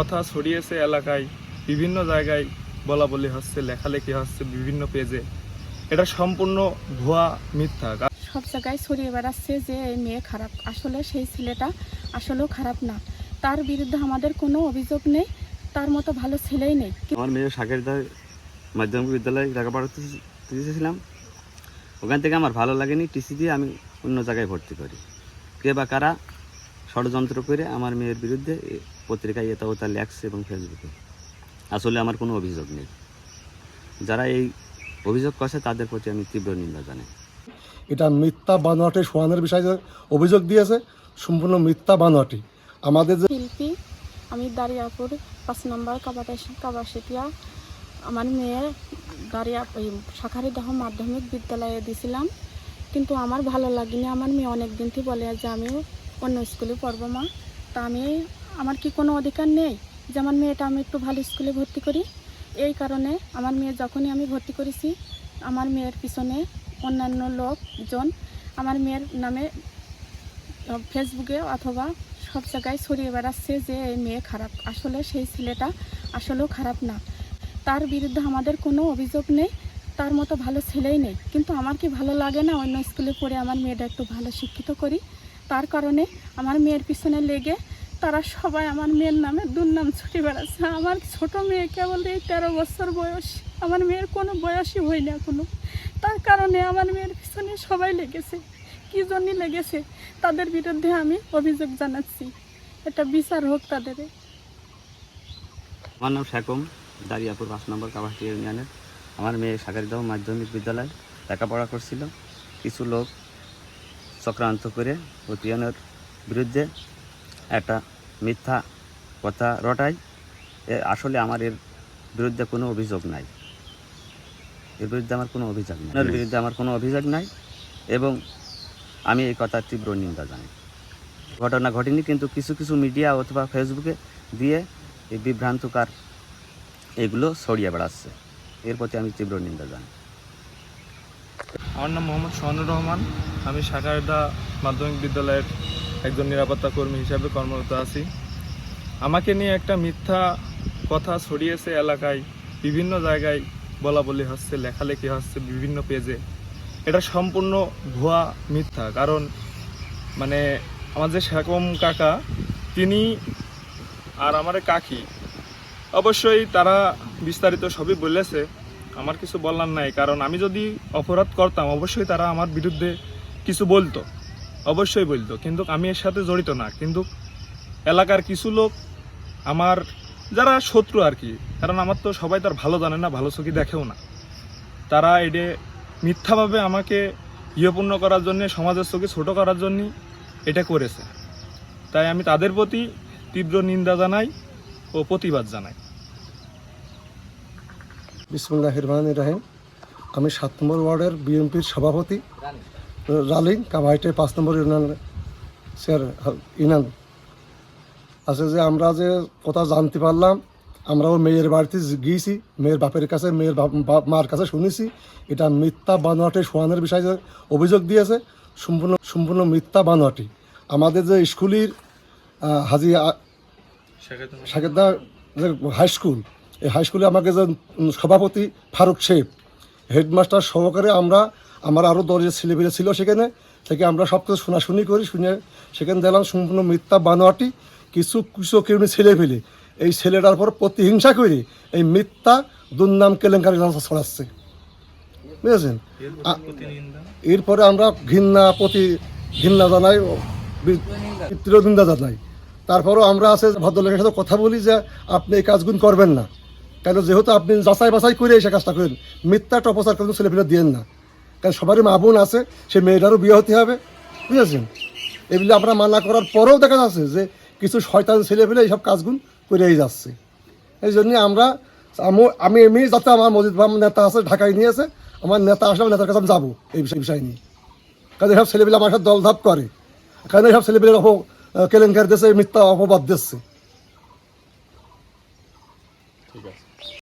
কথা ছড়িয়েছে এলাকায় বিভিন্ন জায়গায় বলা বলি হচ্ছে লেখালেখি হচ্ছে বিভিন্ন পেজে এটা সম্পূর্ণ ভুয়া মিথ্যা। সব জায়গায় ছড়িয়ে বেড়াচ্ছে যে এই মেয়ে খারাপ। আসলে সেই ছেলেটা আসলেও খারাপ না। তার বিরুদ্ধে আমাদের কোনো অভিযোগ নেই তার মতো ভালো ছেলেই নেই। আমার মেয়ে সাগরদার মাধ্যমিক বিদ্যালয়ে লেখাপড়া দিয়েছিলাম ওখান থেকে আমার ভালো লাগেনি টিসি দিয়ে আমি অন্য জায়গায় ভর্তি করি। কে বা কারা ষড়যন্ত্র করে আমার মেয়ের বিরুদ্ধে এ পত্রিকায় এটা ওটা লেখছে এবং ফেসবুকে। আসলে আমার কোনো অভিযোগ নেই। যারা এই অভিযোগ করছে তাদের প্রতি আমি তীব্র নিন্দা জানাই। এটা মিথ্যা বানোয়াটে সোয়ানের বিষয়ে যে অভিযোগ দিয়েছে সম্পূর্ণ মিথ্যা বানোয়াটি। আমাদের যে শিল্পী আমি দারিয়াপুর পাঁচ নম্বর কাবাটা কাবাসিটিয়া আমার মেয়ে দারিয়া এই শাখারিদহ মাধ্যমিক বিদ্যালয়ে দিছিলাম। কিন্তু আমার ভালো লাগেনি। আমার মেয়ে অনেক দিন থেকে বলে যে আমি অন্য স্কুলে পড়ব, মা। তা আমি, আমার কি কোনো অধিকার নেই যে আমার মেয়েটা আমি একটু ভালো স্কুলে ভর্তি করি? এই কারণে আমার মেয়ে যখনই আমি ভর্তি করেছি, আমার মেয়ের পিছনে অন্যান্য লোকজন আমার মেয়ের নামে ফেসবুকে অথবা সব জায়গায় ছড়িয়ে বেড়াচ্ছে যে এই মেয়ে খারাপ। আসলে সেই ছেলেটা আসলেও খারাপ না। তার বিরুদ্ধে আমাদের কোনো অভিযোগ নেই, তার মতো ভালো ছেলেই নেই। কিন্তু আমার কি ভালো লাগে না অন্য স্কুলে পড়ে আমার মেয়েটা একটু ভালো শিক্ষিত করি? তার কারণে আমার মেয়ের পিছনে লেগে তারা সবাই আমার মেয়ের নামে দুর্নাম ছুটে বেড়াচ্ছে। আমার ছোট মেয়ে কেবল এই তেরো বছর বয়স, আমার মেয়ের কোনো বয়সই হয় না কোনো তার কারণে আমার মেয়ের পিছনে সবাই লেগেছে। কী জন্যই লেগেছে? তাদের বিরুদ্ধে আমি অভিযোগ জানাচ্ছি। এটা বিচার হোক তাদের। আমার নাম শেখম দারিয়াপুর পাঁচ নম্বর কাবাহাটি ইউনিয়নের। আমার মেয়ে সাগরদাহ মাধ্যমিক বিদ্যালয় লেখাপড়া করছিল। কিছু লোক চক্রান্ত করে প্রতিয়নের বিরুদ্ধে একটা মিথ্যা কথা রটায়। এ আসলে আমার এর বিরুদ্ধে কোনো অভিযোগ নাই। এর বিরুদ্ধে আমার কোনো অভিযোগ নাই। এর বিরুদ্ধে আমার কোনো অভিযোগ নাই এবং আমি এই কথার তীব্র নিন্দা জানাই। ঘটনা ঘটেনি কিন্তু কিছু কিছু মিডিয়া অথবা ফেসবুকে দিয়ে এই বিভ্রান্তকার এগুলো ছড়িয়ে বেড়াচ্ছে। এর প্রতি আমি তীব্র নিন্দা জানাই। আমার নাম মোহাম্মদ সোহানুর রহমান। আমি সাকারদা মাধ্যমিক বিদ্যালয়ের একজন নিরাপত্তা কর্মী হিসাবে কর্মরত আছি। আমাকে নিয়ে একটা মিথ্যা কথা ছড়িয়েছে এলাকায়, বিভিন্ন জায়গায় বলা বলি হচ্ছে, লেখালেখি হচ্ছে বিভিন্ন পেজে। এটা সম্পূর্ণ ভুয়া মিথ্যা, কারণ মানে আমার যে শেকম কাকা, তিনি আর আমার কাকি, অবশ্যই তারা বিস্তারিত সবই বলেছে। আমার কিছু বলার নাই, কারণ আমি যদি অপরাধ করতাম, অবশ্যই তারা আমার বিরুদ্ধে কিছু বলতো, অবশ্যই বলতো, কিন্তু আমি এর সাথে জড়িত না। কিন্তু এলাকার কিছু লোক আমার, যারা শত্রু আর কি, কারণ আমার তো সবাই তার ভালো জানে না, ভালো চোখে দেখেও না। তারা এডে মিথ্যাভাবে আমাকে ইয়পূর্ণ করার জন্যে, সমাজের চোখে ছোটো করার জন্য এটা করেছে। তাই আমি তাদের প্রতি তীব্র নিন্দা জানাই ও প্রতিবাদ জানাই। বিসমুল্লাহ রহমান রাহিম, আমি সাত নম্বর ওয়ার্ডের বিএনপির সভাপতি। রালিং, কামাইটে পাঁচ নম্বর ইউনিয়ন স্যার ইউনিয়ন আছে যে আমরা যে কথা জানতে পারলাম, আমরাও মেয়ের বাড়িতে গিয়েছি, মেয়ের বাপের কাছে, মেয়ের মার কাছে শুনেছি। এটা মিথ্যা বানোয়াটে সোয়ানের বিষয়ে যে অভিযোগ দিয়েছে, সম্পূর্ণ সম্পূর্ণ মিথ্যা বানোয়াটি। আমাদের যে স্কুলের হাজি সাকেদা যে হাই স্কুল, এই হাই স্কুলে আমাকে যে সভাপতি ফারুক শেখ, হেডমাস্টার সহকারে আমরা আমার আরও দশজন ছেলেপেলে ছিল সেখানে থেকে আমরা সব কিছু শোনাশুনি করি শুনে সেখানে দেখলাম সম্পূর্ণ মিথ্যা বানোয়াটি কিছু কুচকেরণী ছেলে ফেলে এই ছেলেটার পর প্রতিহিংসা করে এই মিথ্যা দুর্নাম কেলেঙ্কারি ছড়াচ্ছে। বুঝেছেন? এরপরে আমরা ঘৃণা প্রতি ঘৃণা জানাই ও বি- তীব্র নিন্দা জানাই। তারপরেও আমরা আছে ভদ্রলোকের সাথে কথা বলি যে আপনি এই কাজগুলো করবেন না। কেন যেহেতু আপনি যাচাই বাছাই করে এসে কাজটা করেন মিথ্যা অপচার করে ছেলেপেলে দিয়েন না। কারণ সবারই মা বোন আছে, সে মেয়েটারও বিয়ে হতে হবে, বুঝেছেন? এগুলি আমরা মানা করার পরেও দেখা যাচ্ছে যে কিছু শয়তান ছেলেপেলে এইসব কাজগুলো করেই যাচ্ছে। এই জন্যে আমরা, আমি এমনি যাতে আমার মজিদ ভাম নেতা আছে, ঢাকায় নিয়ে আছে আমার নেতা আসলে আমার নেতার কাছে আমি যাব এই বিষয় বিষয় নিয়ে। কারণ এসব ছেলেপেলে আমার সাথে দলধাপ করে। কারণ এসব ছেলেপেলে কেলেঙ্কার দিচ্ছে মিথ্যা অপবাদ দিচ্ছে।